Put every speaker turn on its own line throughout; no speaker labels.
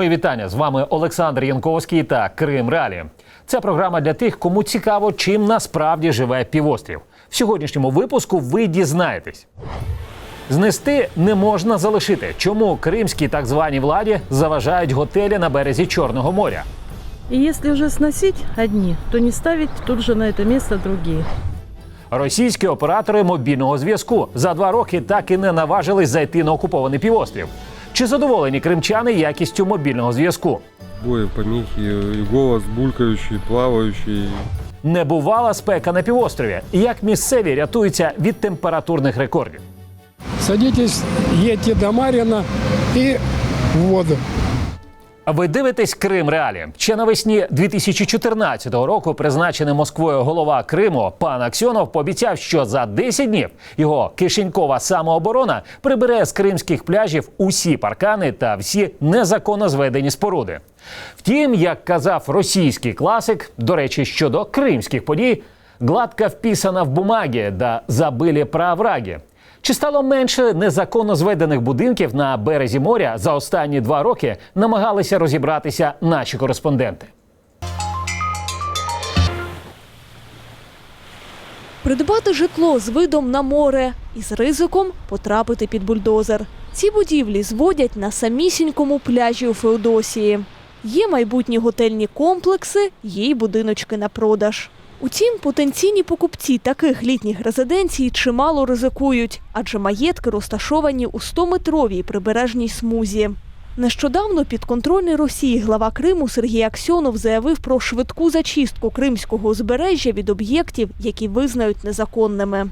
Мої вітання з вами Олександр Янковський та Крим Ралі. Це програма для тих, кому цікаво, чим насправді живе півострів. В сьогоднішньому випуску ви дізнаєтесь. Знести не можна залишити. Чому кримській так званій владі заважають готелі на березі Чорного моря?
И если уже сносить одни, то не ставить тут же на это место другие.
Російські оператори мобільного зв'язку за два роки так і не наважились зайти на окупований півострів. Чи задоволені кримчани якістю мобільного зв'язку?
Бої, поміхи, і голос булькаючий, плавающий.
Небувала спека на півострові. Як місцеві рятуються від температурних рекордів?
Садитесь, їдьте до Марина і в воду.
Ви дивитесь Крим Реалі. Ще навесні 2014 року призначений Москвою голова Криму пан Аксьонов пообіцяв, що за 10 днів його кишенькова самооборона прибере з кримських пляжів усі паркани та всі незаконно зведені споруди. Втім, як казав російський класик, до речі, щодо кримських подій, гладко вписана в бумагі, да забили про. Чи стало менше незаконно зведених будинків на березі моря за останні два роки намагалися розібратися наші кореспонденти.
Придбати житло з видом на море і з ризиком потрапити під бульдозер. Ці будівлі зводять на самісінькому пляжі у Феодосії. Є майбутні готельні комплекси, є й будиночки на продаж. Утім, потенційні покупці таких літніх резиденцій чимало ризикують, адже маєтки розташовані у 100-метровій прибережній смузі. Нещодавно підконтрольний Росії глава Криму Сергій Аксьонов заявив про швидку зачистку кримського узбережжя від об'єктів, які визнають незаконними.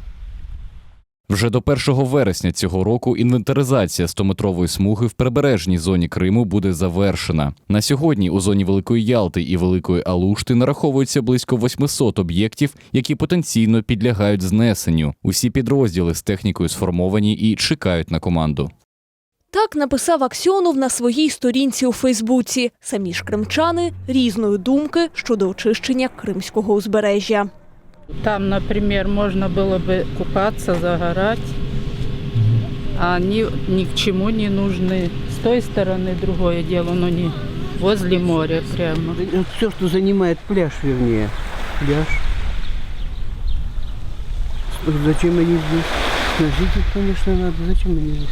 Вже до 1 вересня цього року інвентаризація 100-метрової смуги в прибережній зоні Криму буде завершена. На сьогодні у зоні Великої Ялти і Великої Алушти нараховується близько 800 об'єктів, які потенційно підлягають знесенню. Усі підрозділи з технікою сформовані і чекають на команду.
Так написав Аксьонов на своїй сторінці у Фейсбуці. Самі ж кримчани різної думки щодо очищення кримського узбережжя.
Там, например, можно было бы купаться, загорать, а они ни к чему не нужны. С той стороны другое дело, но не возле моря прямо.
Все, что занимает пляж, вернее. Пляж. Зачем они здесь? Сносить их, конечно, надо. Зачем они здесь?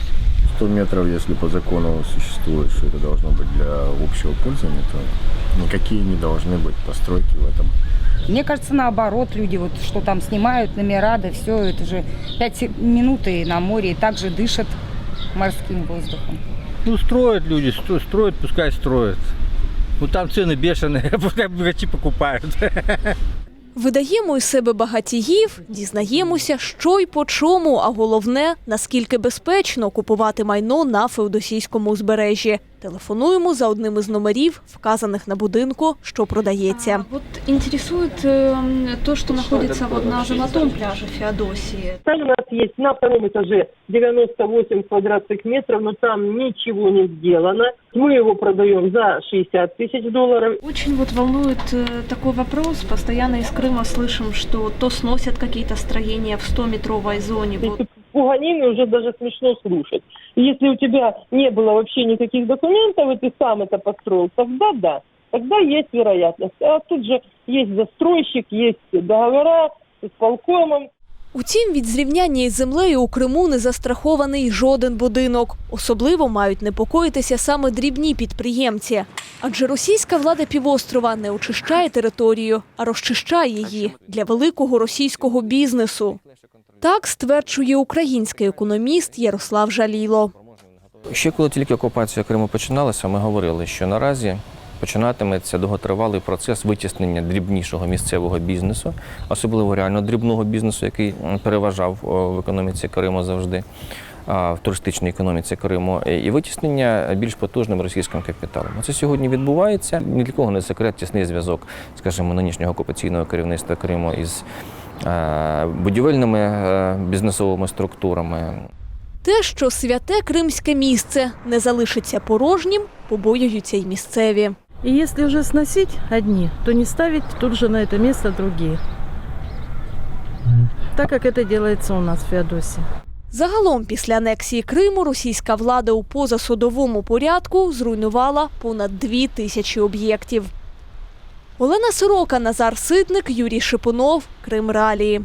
100 метров, если по закону существует, что это должно быть для общего пользования, то никакие не должны быть постройки в этом.
Мне кажется, наоборот, люди вот что там снимают, номера, да все, это же 5 минут и на море, и также дышат морским воздухом.
Ну, строят люди, сто- строят, пускай строят. Ну, там цены бешеные, пускай богачи покупают.
Видаємо із себе багатіїв, дізнаємося, що й по чому, а головне, наскільки безпечно купувати майно на феодосійському узбережжі. Телефонуємо за одним із номерів, вказаних на будинку, що продається.
Вот интересует э, то, что находится вот на золотом пляже Феодосии.
Там у нас есть на втором этаже 98 квадратных метров, но там ничего не сделано. Мы его продаем за 60 тысяч долларов.
Очень вот волнует э, такой вопрос. Постоянно из Крыма слышим, что то сносят какие-то строения в 100-метровой зоне. Вот.
Эти пуганины уже даже смешно слушать. И Если у тебя не было вообще никаких документов, и ты сам это построил, тогда да, тогда есть вероятность. А тут же есть застройщик, есть договора с полкомом.
Утім, від зрівняння із землею у Криму не застрахований жоден будинок. Особливо мають непокоїтися саме дрібні підприємці. Адже російська влада півострова не очищає територію, а розчищає її для великого російського бізнесу. Так стверджує український економіст Ярослав Жаліло.
Ще коли тільки окупація Криму починалася, ми говорили, що наразі починатиметься довготривалий процес витіснення дрібнішого місцевого бізнесу, особливо реально дрібного бізнесу, який переважав в економіці Криму завжди, в туристичній економіці Криму, і- витіснення більш потужним російським капіталом. Це сьогодні відбувається. Ні для кого не секрет, тісний зв'язок, скажімо, нинішнього окупаційного керівництва Криму із будівельними е, бізнесовими структурами.
Те, що святе кримське місце не залишиться порожнім, побоюються й місцеві.
И если уже сносить одни, то не ставить тут же на это место другие. Так как это делается у нас в Феодосии.
Загалом, після анексії Криму, російська влада у позасудовому порядку зруйнувала понад дві тисячі об'єктів. Олена Сорока, Назар Ситник, Юрій Шипунов, Крим Реалії.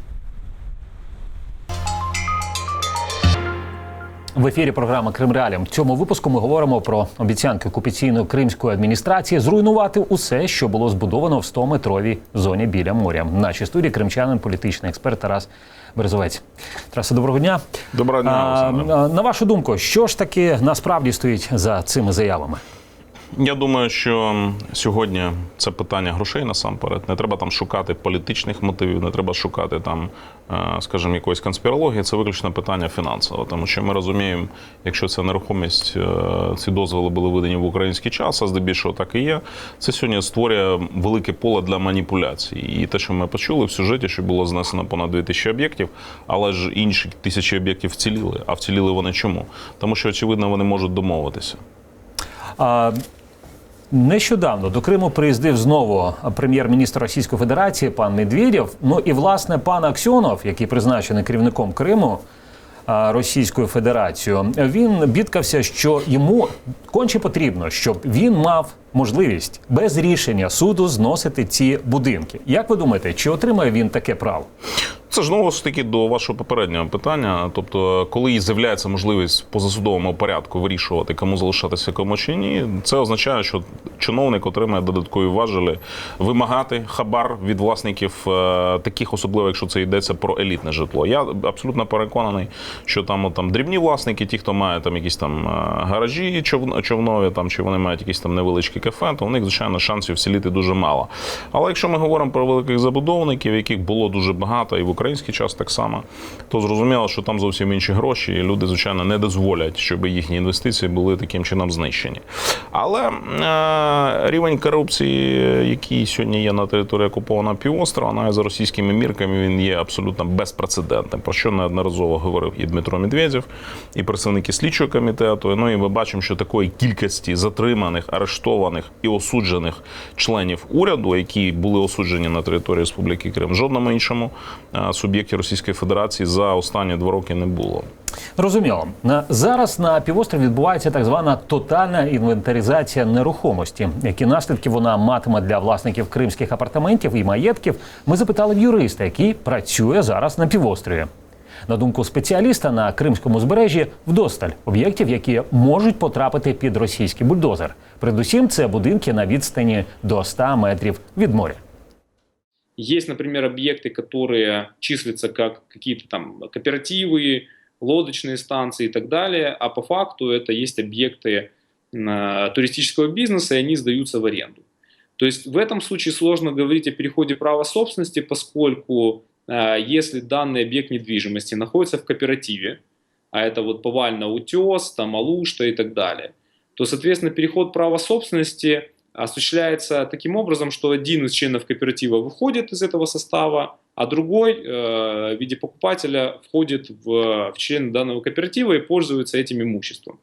В ефірі програма Крим Реаліям. В цьому випуску ми говоримо про обіцянки окупаційної кримської адміністрації зруйнувати усе, що було збудовано в 100-метровій зоні біля моря. В нашій студії кримчанин, політичний експерт Тарас Березовець. Тарасе, доброго дня.
Доброго дня,
а, на вашу думку, що ж таки насправді стоїть за цими заявами?
Я думаю, що сьогодні це питання грошей насамперед. Не треба там шукати політичних мотивів, не треба шукати там, е, скажімо, якоїсь конспірології. Це виключно питання фінансове. Тому що ми розуміємо, якщо ця нерухомість, е, ці дозволи були видані в український час, а здебільшого так і є. Це сьогодні створює велике поле для маніпуляцій. І те, що ми почули в сюжеті, що було знесено понад 2000 об'єктів, але ж інші тисячі об'єктів вціліли. А вціліли вони чому? Тому що очевидно вони можуть домовитися.
Нещодавно до Криму приїздив знову прем'єр-міністр Російської Федерації пан Медведєв. Ну і власне пан Аксьонов, який призначений керівником Криму Російською Федерацією, він бідкався, що йому конче потрібно, щоб він мав можливість без рішення суду зносити ці будинки. Як ви думаєте, чи отримає він таке право?
Це ж знову ж таки до вашого попереднього питання. Тобто, коли з'являється можливість в позасудовому порядку вирішувати, кому залишатися, кому чи ні, це означає, що чиновник отримає додаткові важелі вимагати хабар від власників е, таких, особливо якщо це йдеться про елітне житло. Я абсолютно переконаний, що там, там дрібні власники, ті, хто має там якісь там е, гаражі човнові, там чи вони мають якісь там невеличкі кафе, то у них звичайно шансів вціліти дуже мало. Але якщо ми говоримо про великих забудовників, яких було дуже багато і в український час так само, то зрозуміло, що там зовсім інші гроші, і люди, звичайно, не дозволять, щоб їхні інвестиції були таким чином знищені. Але е, рівень корупції, який сьогодні є на території окупованого півострова, навіть за російськими мірками, він є абсолютно безпрецедентним. Про що неодноразово говорив і Дмитро Медведєв, і представники слідчого комітету. Ну і ми бачимо, що такої кількості затриманих, арештованих і осуджених членів уряду, які були осуджені на території Республіки Крим, в жодному іншому е, суб'єкті Російської Федерації за останні два роки не було.
Розуміло. Зараз на півострові відбувається так звана тотальна інвентаризація нерухомості. Які наслідки вона матиме для власників кримських апартаментів і маєтків? Ми запитали в юриста, який працює зараз на півострові. На думку спеціаліста, на кримському збережжі вдосталь об'єктів, які можуть потрапити під російський бульдозер. Передусім, це будинки на відстані до 100 метрів від моря.
Есть, например, объекты, которые числятся как какие-то там кооперативы, лодочные станции и так далее, а по факту это есть объекты э, туристического бизнеса, и они сдаются в аренду. То есть в этом случае сложно говорить о переходе права собственности, поскольку э, если данный объект недвижимости находится в кооперативе, а это вот повально утес, там Алушта и так далее, то, соответственно, переход права собственности осуществляется таким образом, что один из членов кооператива выходит из этого состава, а другой э, в виде покупателя входит в, в члены данного кооператива и пользуется этим имуществом.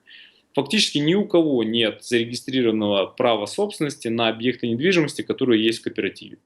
Фактически ни у кого нет зарегистрированного права собственности на объекты недвижимости, которые есть в кооперативе.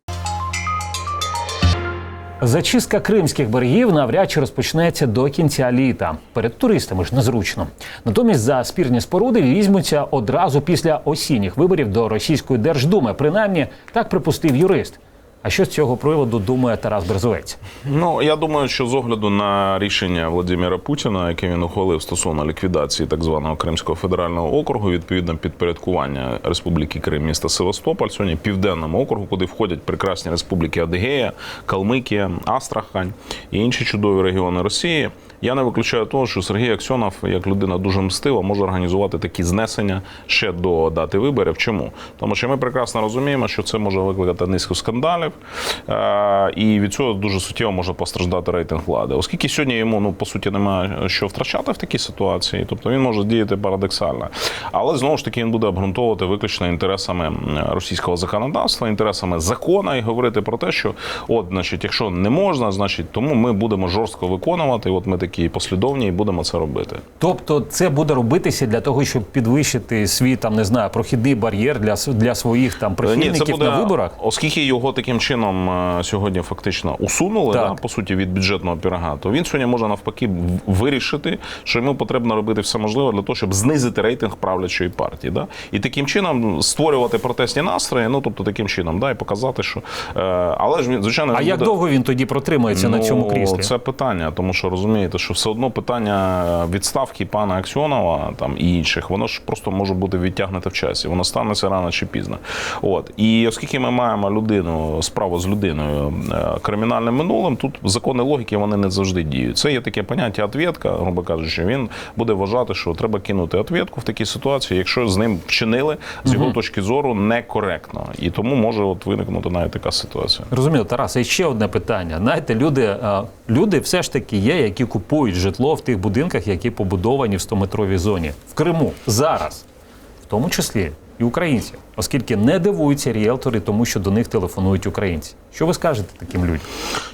Зачистка кримських берегів навряд чи розпочнеться до кінця літа. Перед туристами ж незручно. Натомість за спірні споруди візьмуться одразу після осінніх виборів до російської держдуми. Принаймні так припустив юрист. А що з цього приводу думає Тарас Берзовець?
Ну я думаю, що з огляду на рішення Владимира Путіна, яке він ухвалив стосовно ліквідації так званого Кримського федерального округу, відповідно підпорядкування Республіки Крим міста Севастополь, сьогодні південному округу, куди входять прекрасні республіки Адигея, Калмикія, Астрахань і інші чудові регіони Росії. Я не виключаю того, що Сергій Аксьонов, як людина дуже мстива, може організувати такі знесення ще до дати виборів. Чому? Тому що ми прекрасно розуміємо, що це може викликати низку скандалів, е, і від цього дуже суттєво може постраждати рейтинг влади. Оскільки сьогодні йому ну по суті немає що втрачати в такій ситуації, тобто він може діяти парадоксально. Але знову ж таки він буде обґрунтовувати виключно інтересами російського законодавства, інтересами закона і говорити про те, що от, значить, якщо не можна, значить тому ми будемо жорстко виконувати. От ми такі такі послідовні і будемо це робити.
Тобто це буде робитися для того, щоб підвищити свій там не знаю прохідний бар'єр для для своїх там
Ні,
прихильників
це буде,
на виборах.
Оскільки його таким чином е, сьогодні фактично усунули,
Так.
да, по суті, від бюджетного пірога, то він сьогодні може навпаки вирішити, що йому потрібно робити все можливе для того, щоб знизити рейтинг правлячої партії. Да? І таким чином створювати протестні настрої, ну тобто таким чином, да, і показати, що. Е, але ж він, звичайно,
А
він
як
буде...
довго він тоді протримається на цьому кріслі?
Ну, Це питання, тому що розумієте, що все одно питання відставки пана Аксьонова там і інших, воно ж просто може бути відтягнуте в часі. Воно станеться рано чи пізно. От і оскільки ми маємо людину справу з людиною е, кримінальним минулим, тут закони логіки вони не завжди діють. Це є таке поняття ответка, грубо кажучи, він буде вважати, що треба кинути ответку в такій ситуації, якщо з ним вчинили з його
Мгм.
точки зору некоректно, і тому може от виникнути навіть така ситуація.
Розумію, Тарас, і ще одне питання. Знаєте, люди, е, люди все ж таки є, які купують житло в тих будинках, які побудовані в 100-метровій зоні. В Криму зараз, в тому числі і українці, оскільки не дивуються ріелтори, тому що до них телефонують українці. Що ви скажете таким людям?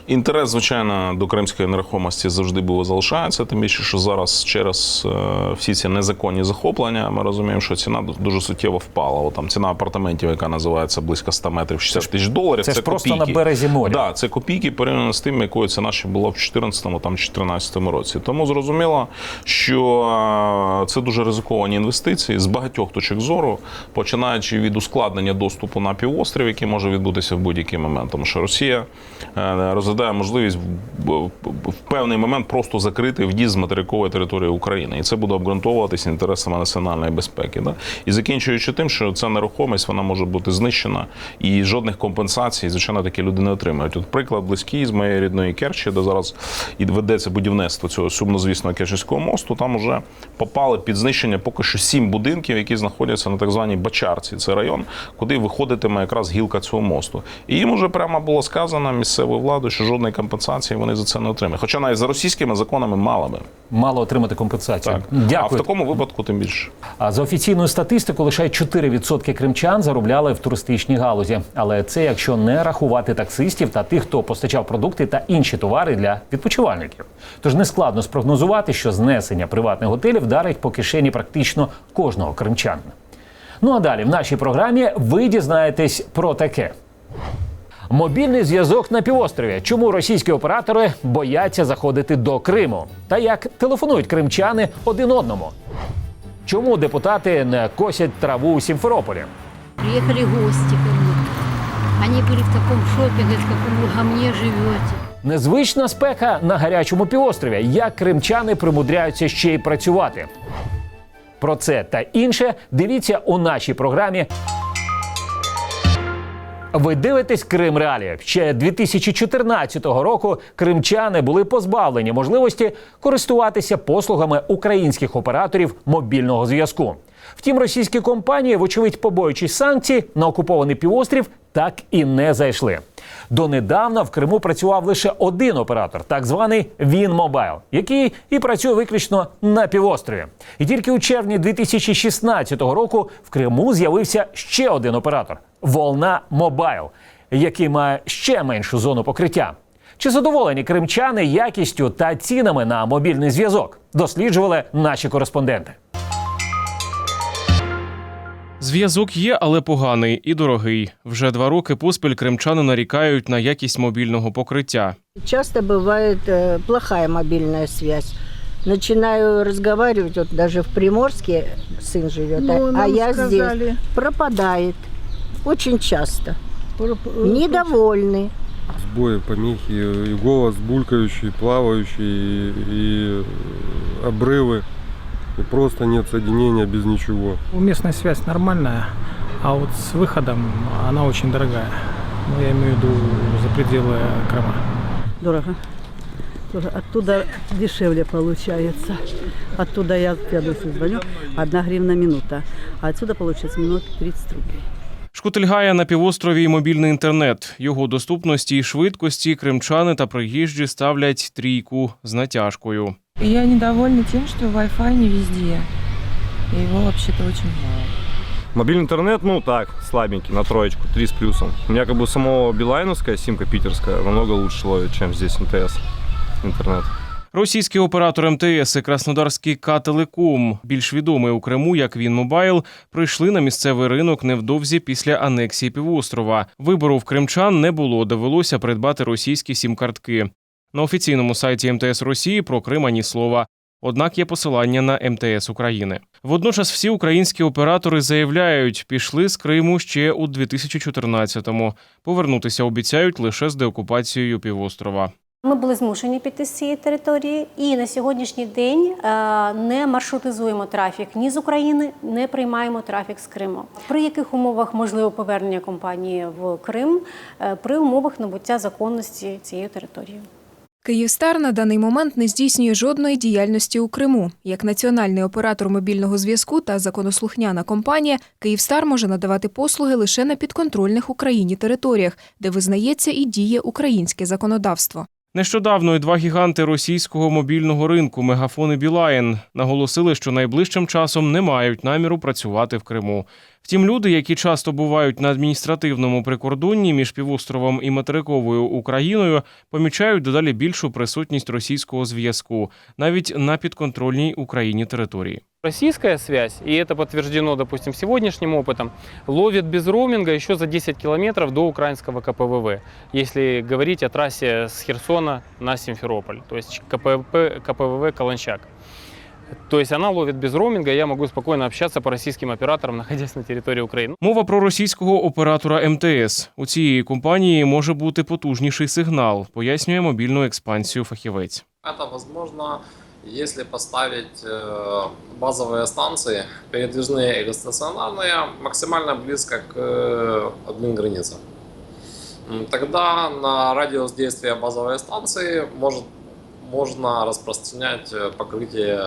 Інтерес, звичайно, до кримської нерухомості завжди був і залишається. Тим більше, що зараз через е, всі ці незаконні захоплення ми розуміємо, що ціна дуже суттєво впала. От там ціна апартаментів, яка називається близько 100 метрів 60 тисяч доларів.
це ж просто
копійки.
на березі моря.
Да, це копійки порівняно з тим, якою ціна ще була в 2014 там 2014 році. Тому зрозуміло, що е, це дуже ризиковані інвестиції з багатьох точок зору, починаючи від ускладнення доступу на півострів, який може відбутися в будь-який момент, тому що Росія е, розглядає можливість в певний момент просто закрити в'їзд з материкової території України, і це буде обґрунтовуватися інтересами національної безпеки. Да? І закінчуючи тим, що ця нерухомість вона може бути знищена, і жодних компенсацій, звичайно, такі люди не отримають. От приклад близький з моєї рідної Керчі, де зараз і ведеться будівництво цього сумнозвісного Керченського мосту. Там вже попали під знищення поки що сім будинків, які знаходяться на так званій Бачарці. Це район, куди виходитиме якраз гілка цього мосту. І їм вже прямо було сказано місцевою владою, що жодної компенсації вони за це не отримають. Хоча навіть за російськими законами мали би.
Мало отримати компенсацію.
Так.
Дякую.
А в такому випадку тим більше.
А за офіційною статистикою лише 4% кримчан заробляли в туристичній галузі. Але це якщо не рахувати таксистів та тих, хто постачав продукти та інші товари для відпочивальників. Тож не складно спрогнозувати, що знесення приватних готелів вдарить по кишені практично кожного кримчанина. Ну а далі в нашій програмі ви дізнаєтесь про таке. Мобільний зв'язок на півострові. Чому російські оператори бояться заходити до Криму? Та як телефонують кримчани один одному? Чому депутати не косять траву у Сімферополі?
Приехали гости ко мне. Они были в таком шоке, говорят, в каком вы гамне живете.
Незвична спека на гарячому півострові. Як кримчани примудряються ще й працювати? Про це та інше дивіться у нашій програмі. Ви дивитесь Крим Реалі. Ще 2014 року кримчани були позбавлені можливості користуватися послугами українських операторів мобільного зв'язку. Втім, російські компанії, вочевидь, побоюючись санкцій, на окупований півострів так і не зайшли. Донедавна в Криму працював лише один оператор, так званий Вінмобайл, який і працює виключно на півострові. І тільки у червні 2016 року в Криму з'явився ще один оператор Волна Мобайл, який має ще меншу зону покриття. Чи задоволені кримчани якістю та цінами на мобільний зв'язок? Досліджували наші кореспонденти.
Зв'язок є, але поганий і дорогий. Вже два роки поспіль кримчани нарікають на якість мобільного покриття.
Часто бывает э, плохая мобильная связь. Начинаю разговаривать, вот даже в Приморске сын живет,
Ну,
а- а
нам
я
сказали.
здесь. Пропадает. Очень часто. Недовольны.
Сбои, помехи, и голос булькающий, плавающий, и э, обрывы. И просто нет соединения без ничего.
Местная связь нормальная, а вот с выходом она очень дорогая. Ну, я имею в виду за пределы Крыма.
Дорого. Дорого. Оттуда дешевле получается. Оттуда я Феодосию звоню, одна гривна минута. А отсюда получается минут 30 рублей.
Шкутильгає на півострові й мобільний інтернет. Його доступності і швидкості кримчани та приїжджі ставлять трійку з натяжкою.
Я недовольна тем, что Wi-Fi не везде. Его вообще-то очень мало.
Мобильный интернет, ну так, слабенький, на троечку, 3 с плюсом. У меня как бы самого билайновская симка питерская намного лучше ловит, чем здесь МТС интернет.
Російський оператор МТС і краснодарський К-Телеком, більш відомий у Криму як Вінмобайл, прийшли на місцевий ринок невдовзі після анексії півострова. Вибору в кримчан не було, довелося придбати російські сім-картки. На офіційному сайті МТС Росії про Крим ані слова. Однак є посилання на МТС України. Водночас всі українські оператори заявляють, пішли з Криму ще у 2014-му. Повернутися обіцяють лише з деокупацією півострова.
Ми були змушені піти з цієї території, і на сьогоднішній день е, не маршрутизуємо трафік ні з України, не приймаємо трафік з Криму. При яких умовах можливо повернення компанії в Крим Е, при умовах набуття законності цієї території.
Київстар на даний момент не здійснює жодної діяльності у Криму. Як національний оператор мобільного зв'язку та законослухняна компанія, Київстар може надавати послуги лише на підконтрольних Україні територіях, де визнається і діє українське законодавство.
Нещодавно два гіганти російського мобільного ринку Мегафон і Білайн наголосили, що найближчим часом не мають наміру працювати в Криму. Втім, люди, які часто бувають на адміністративному прикордонні між півостровом і материковою Україною, помічають дедалі більшу присутність російського зв'язку навіть на підконтрольній Україні території.
Российская связь, и это подтверждено, допустим, сегодняшним опытом, ловит без роуминга еще за 10 километров до украинского КПВВ, если говорить о трассе с Херсона на Симферополь, то есть КПВ, КПВВ Каланчак. То есть она ловит без роуминга, я могу спокойно общаться по российским операторам, находясь на территории Украины.
Мова про російського оператора МТС. У цієї компанії може бути потужніший сигнал, пояснює мобільну експансію фахівець.
Это возможно, если поставить э, базовые станции, передвижные или стационарные, максимально близко к э, админ-границам. М, Тогда на радиус действия базовой станции может, можно распространять э, покрытие,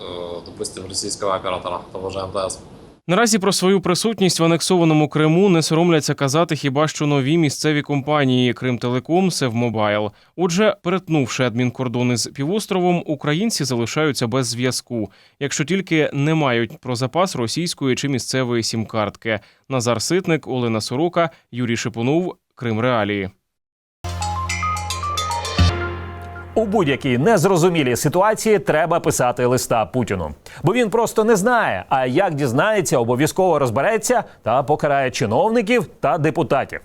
э, допустим, российского оператора, того же МТС.
Наразі про свою присутність в анексованому Криму не соромляться казати хіба що нові місцеві компанії Кримтелеком, Севмобайл. Отже, перетнувши адмінкордони з півостровом, українці залишаються без зв'язку, якщо тільки не мають про запас російської чи місцевої сім-картки. Назар Ситник, Олена Сорока, Юрій Шипунов, Крим Реалії.
У будь-якій незрозумілій ситуації треба писати листа Путіну, бо він просто не знає. А як дізнається, обов'язково розбереться та покарає чиновників та депутатів.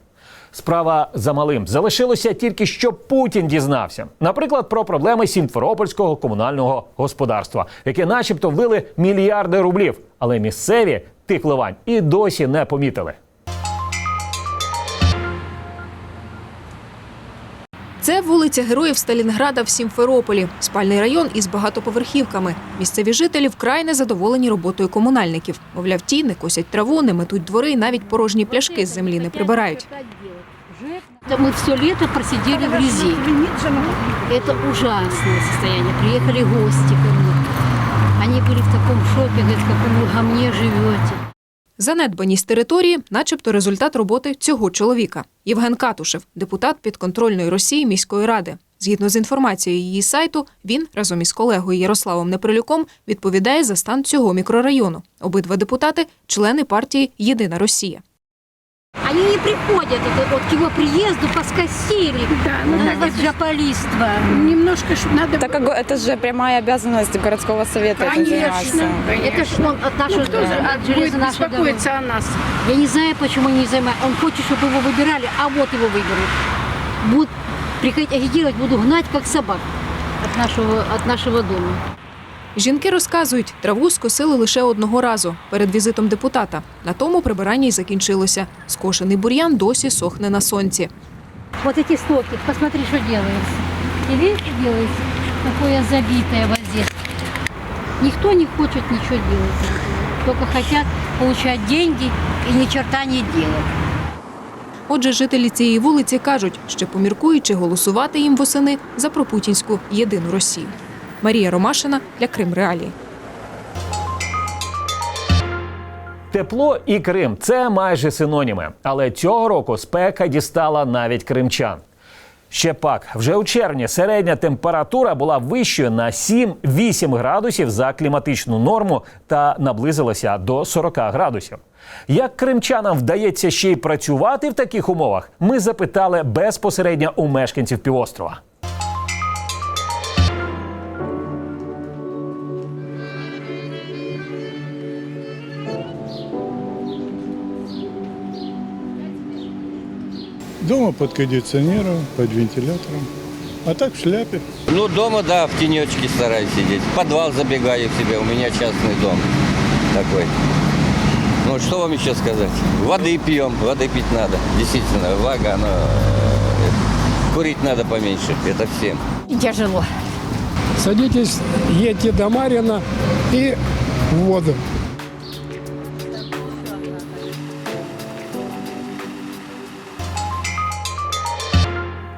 Справа за малим залишилося тільки щоб Путін дізнався, наприклад, про проблеми Сімферопольського комунального господарства, яке, начебто, влили мільярди рублів, але місцеві тих вливань і досі не помітили.
Це вулиця Героїв Сталінграда в Сімферополі, спальний район із багатоповерхівками. Місцеві жителі вкрай незадоволені роботою комунальників. Мовляв, ті не косять траву, не метуть двори, і навіть порожні пляшки з землі не прибирають.
Мы все лето просидели в грязи. Это ужасное состояние. Приехали гости ко мне. Они были в таком шоке, говорят, в каком вы гамне живете.
Занедбаність території, начебто, результат роботи цього чоловіка. Євген Катушев, депутат підконтрольної Росії міської ради. Згідно з інформацією її сайту, він разом із колегою Ярославом Неприлюком відповідає за стан цього мікрорайону. Обидва депутати члени партії Єдина Росія.
Они не приходят это вот к его приезду поскосили. Да,
ну,
ну, жополиство.
Немножко ж надо... Так как это же прямая обязанность городского совета этим заниматься.
Это ж он от нашего
Ну, кто же
от железа нашего
беспокоиться
дома. Я не знаю, почему они не занимают. Он хочет, чтобы его выбирали, а вот его выберут. Будут приходить агитировать, буду гнать, как собак от нашего, от нашего дома.
Жінки розказують, траву скосили лише одного разу перед візитом депутата. На тому прибирання й закінчилося. Скошений бур'ян досі сохне на сонці.
Вот эти стоки, посмотри. И видишь, что делается? Такое забитое вот здесь. Никто не хочет ничего делать. Только хотят получать деньги и ни черта не делать.
Отже, жителі цієї вулиці кажуть, що поміркуючи голосувати їм восени за пропутінську єдину Росію. Марія Ромашина для Крим Реалії.
Тепло і Крим це майже синоніми. Але цього року спека дістала навіть кримчан. Ще пак, вже у червні середня температура була вищою на 7-8 градусів за кліматичну норму та наблизилася до 40 градусів. Як кримчанам вдається ще й працювати в таких умовах, ми запитали безпосередньо у мешканців півострова.
Дома под кондиционером, под вентилятором. А так в шляпе.
Ну, дома, да, в тенечке стараюсь сидеть. В подвал забегаю к себе, у меня частный дом такой. Ну, что вам еще сказать? Воды пьем, воды пить надо. Действительно, влага, она... э, Курить надо поменьше, это всем.
Тяжело.
Садитесь, едьте до Марина и в воду.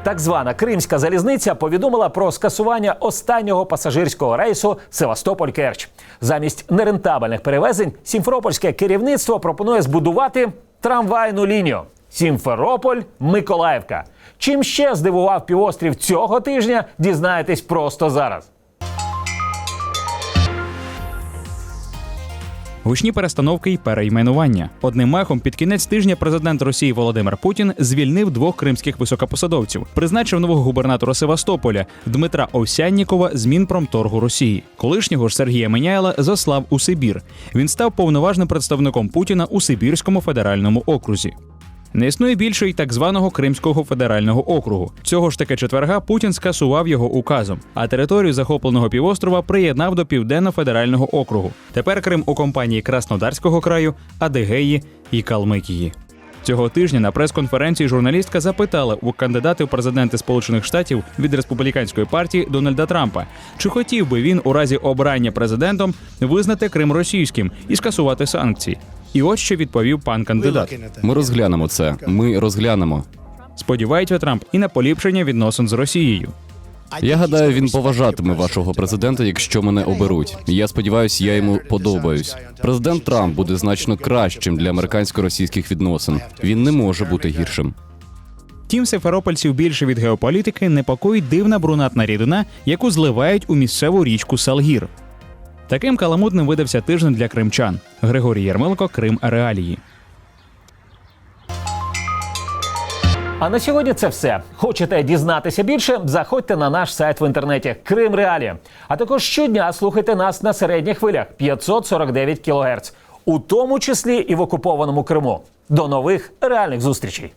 Так звана Кримська залізниця повідомила про скасування останнього пасажирського рейсу Севастополь-Керч. Замість нерентабельних перевезень сімферопольське керівництво пропонує збудувати трамвайну лінію Сімферополь-Миколаївка. Чим ще здивував півострів цього тижня, дізнаєтесь просто зараз.
Гучні перестановки й перейменування. Одним махом під кінець тижня президент Росії Володимир Путін звільнив двох кримських високопосадовців, призначив нового губернатора Севастополя Дмитра Овсяннікова з Мінпромторгу Росії. Колишнього ж Сергія Меняйла заслав у Сибір. Він став повноважним представником Путіна у Сибірському федеральному окрузі. Не існує більше й так званого Кримського федерального округу. Цього ж таки четверга Путін скасував його указом, а територію захопленого півострова приєднав до південно-федерального округу. Тепер Крим у компанії Краснодарського краю, Адигеї і Калмикії. Цього тижня на прес-конференції журналістка запитала у кандидата в президенти Сполучених Штатів від республіканської партії Дональда Трампа, чи хотів би він у разі обрання президентом визнати Крим російським і скасувати санкції. І от що відповів пан кандидат.
Ми розглянемо це. Ми розглянемо.
Сподівається Трамп і на поліпшення відносин з Росією.
Я гадаю, він поважатиме вашого президента, якщо мене оберуть. Я сподіваюся, я йому подобаюсь. Президент Трамп буде значно кращим для американсько-російських відносин. Він не може бути гіршим.
Тім сеферопольців більше від геополітики непокоїть дивна брунатна рідина, яку зливають у місцеву річку Салгір. Таким каламутним видався тиждень для кримчан. Григорій Ярмилко, Крим Реалії.
А на сьогодні це все. Хочете дізнатися більше? Заходьте на наш сайт в інтернеті Крим Реалі. А також щодня слухайте нас на середніх хвилях 549 кГц, у тому числі і в окупованому Криму. До нових реальних зустрічей.